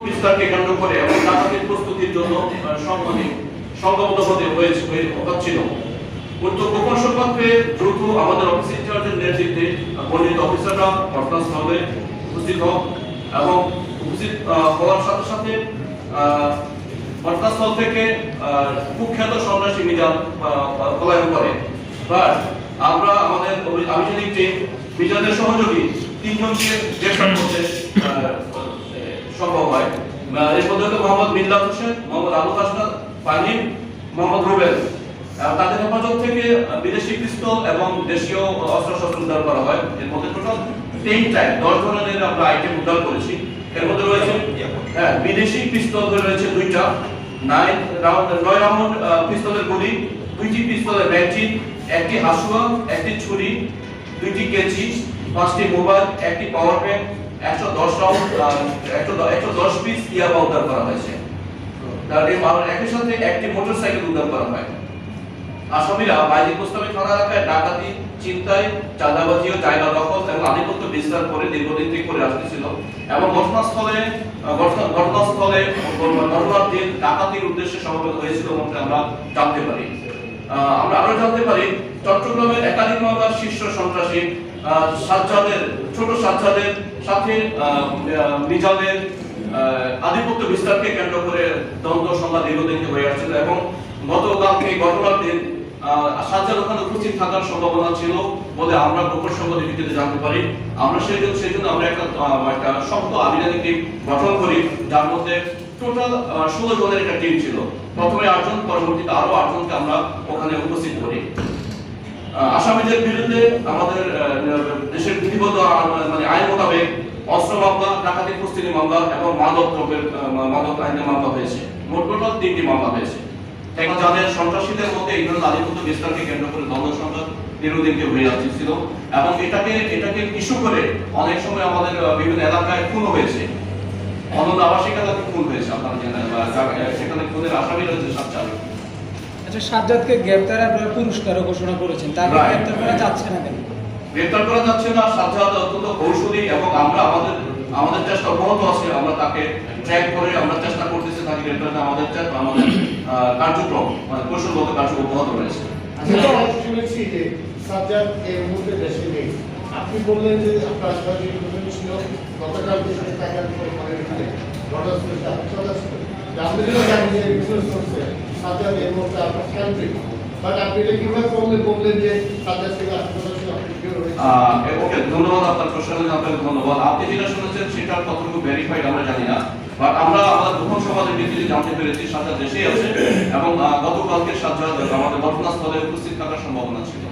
বিস্তারকে কেন্দ্র করে এবং ডাকাতির প্রস্তুতির জন্য সংগ্রামী হতে হয়েছে হচ্ছিল উক্ত গোপন সংবাদকে দ্রুত আমাদের অফিস ইনচার্জের নেতৃত্বে পণ্ডিত অফিসাররা ঘটনাস্থলে উপস্থিত হন এবং উপস্থিত হওয়ার সাথে সাথে ঘটনাস্থল থেকে কুখ্যাত সন্ত্রাসী মিজান পলায়ন করে। আমরা আমাদের আভিযানিক টিম মিজানের সহযোগী তিনজনকে গ্রেফতার করতে সম্ভব হয়। এর মধ্যে মোহাম্মদ মিল্লাত হোসেন, মোহাম্মদ আবু হাসনাত ফাহিম মোহাম্মদ রুবেল তাদের হেফাজত থেকে বিদেশি পিস্তল এবং দেশীয় অস্ত্র শস্ত্র উদ্ধার করা হয়। এর মধ্যে টোটাল টেন টাইপ দশ ধরনের আমরা আইটেম উদ্ধার করেছি। এর মধ্যে রয়েছে হ্যাঁ বিদেশি পিস্তল রয়েছে দুইটা। নাইন রাউন্ড নয় রাউন্ড পিস্তলের গুলি, দুইটি পিস্তলের ম্যাগজিন একটি হাসুয়া, একটি ছুরি, দুইটি কেচি পাঁচটি মোবাইল, একটি পাওয়ার ব্যাংক একশো দশ একশো দশ পিস ইয়াবা উদ্ধার করা হয়েছে। মামলার একই সাথে একটি মোটরসাইকেল উদ্ধার করা হয়। আসামিরা বাইজি প্রস্তাবে থানা এলাকায় ডাকাতি চিন্তায় চাঁদাবাজি ও জায়গা দখল এবং আধিপত্য বিস্তার করে দীর্ঘদিন থেকে করে আসতেছিল। এবং ঘটনাস্থলে ঘটনাস্থলে, ঘটনার দিন ডাকাতির উদ্দেশ্যে সমবেত হয়েছিল বলে আমরা জানতে পারি। আমরা আরও জানতে পারি, চট্টগ্রামের একাধিক মামলার শীর্ষ সন্ত্রাসী সাজ্জাদের, ছোট সাজ্জাদের সাথে আধিপত্য বিস্তারকে কেন্দ্র করে দ্বন্দ্ব দীর্ঘদিন হয়ে আসছিল এবং গতকালকে ঘটনার দিন সাজ্জাদ ওখানে উপস্থিত থাকার সম্ভাবনা ছিল বলে আমরা গোপন সংবাদের ভিত্তিতে জানতে পারি। আমরা সেই জন্য সেই জন্য আমরা একটা একটা শক্ত আবিধানিক টিম গঠন করি, যার মধ্যে টোটাল ষোলো জনের একটা টিম ছিল। প্রথমে আটজন, পরবর্তীতে আরও আটজনকে আমরা ওখানে উপস্থিত করি। আসামিদের বিরুদ্ধে আমাদের দেশের বিধিবদ্ধ মানে আইন মোতাবেক অস্ত্র মামলা, ডাকাতি প্রস্তুতি মামলা এবং মাদক দ্রব্যের মাদক আইনে মামলা হয়েছে। মোট টোটাল তিনটি মামলা হয়েছে। যাদের সন্ত্রাসীদের মধ্যে এই ধরনের আধিপত্য বিস্তারকে কেন্দ্র করে দ্বন্দ্ব দীর্ঘদিনকে হয়ে এবং এটাকে এটাকে ইস্যু করে অনেক সময় আমাদের বিভিন্ন এলাকায় খুন হয়েছে। অনন্ত আবাসিক এলাকায় খুন হয়েছে আপনারা জানেন সেখানে খুনের আসামি রয়েছে আচ্ছা সাজ্জাদকে গ্রেপ্তার আপনারা পুরস্কারও ঘোষণা করেছেন। তাকে. গ্রেপ্তার করা যাচ্ছে না কেন? গ্রেফতার করা যাচ্ছে না সাজ্জাদ অত্যন্ত কৌশলী এবং আমরা আমাদের আমাদের চেষ্টা অব্যাহত আছে আমরা তাকে ট্র্যাক করে আমরা চেষ্টা করতেছি তাকে গ্রেফতার করা আমাদের চেষ্টা আমাদের কার্যক্রম মানে কৌশলগত কার্যক্রম অব্যাহত রয়েছে। আচ্ছা, শুনেছি যে সাজ্জাদ এই মুহূর্তে দেশে নেই। আপনি বললেন যে আপনার ছিল গতকাল যে সাথে টাকা পরে এখানে ঘটনাস্থলে আপনি চলে আসছেন আমরা যেটা জানি যে বিজনেস করছে সাজ্জাদ এই মুহূর্তে আপনার ক্যান্ট্রি বাট আপনি এটা কীভাবে বললেন বললেন যে সাজ্জাদ থেকে হাসপাতাল ছিল আপনি কি হয়েছে? আহ, ওকে ধন্যবাদ আপনার প্রশ্নের আপনাকে ধন্যবাদ। আপনি যেটা শুনেছেন সেটা কতটুকু ভেরিফাইড আমরা জানি না। বাট আমরা আমাদের গোপন সমাজের ভিত্তিতে জানতে পেরেছি সাজ্জাদ দেশেই আছে। এবং গতকালকে আমাদের ঘটনাস্থলে উপস্থিত থাকার সম্ভাবনা ছিল।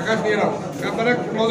আকাশ নিয়ে নাও আপনারা ক্লোজ